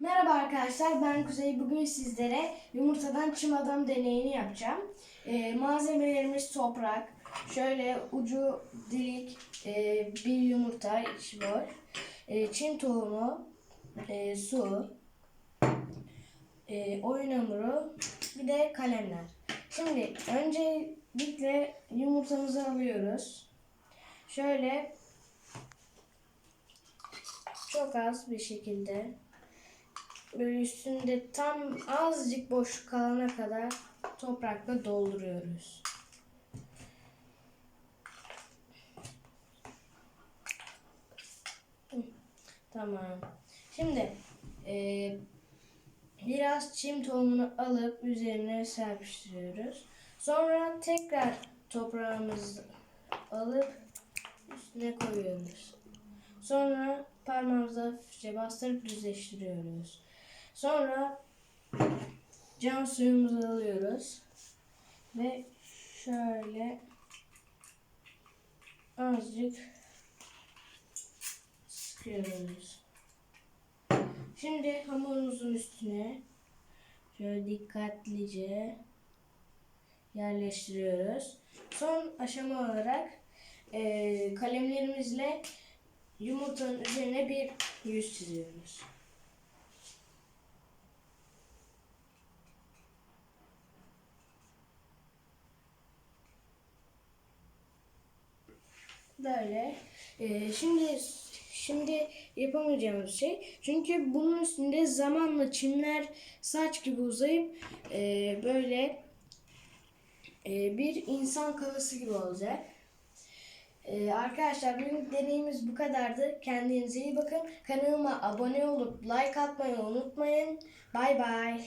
Merhaba arkadaşlar ben Kuzey. Bugün sizlere yumurtadan çim adam deneyini yapacağım. Ee, malzemelerimiz toprak. Şöyle ucu delik e, bir yumurta içi var. E, çim tohumu, e, su, e, oyun hamuru, bir de kalemler. Şimdi öncelikle yumurtamızı alıyoruz. Şöyle çok az bir şekilde böyle üstünde tam azıcık boşluk kalana kadar toprakla dolduruyoruz. Tamam. Şimdi eee, biraz çim tohumunu alıp üzerine serpiştiriyoruz. Sonra tekrar toprağımızı alıp üstüne koyuyoruz. Sonra parmağımızla hafifçe bastırıp düzleştiriyoruz. Sonra cam suyumuzu alıyoruz. Ve şöyle azıcık sıkıyoruz. Şimdi hamurumuzun üstüne şöyle dikkatlice yerleştiriyoruz. Son aşama olarak eee, kalemlerimizle yumurtanın üzerine bir yüz çiziyoruz. Böyle. Ee, şimdi şimdi yapamayacağımız şey çünkü bunun üstünde zamanla çimler saç gibi uzayıp e, böyle e, bir insan kafası gibi olacak. Ee, arkadaşlar bugün deneyimiz bu kadardı. Kendinize iyi bakın. Kanalıma abone olup like atmayı unutmayın. Bay bay.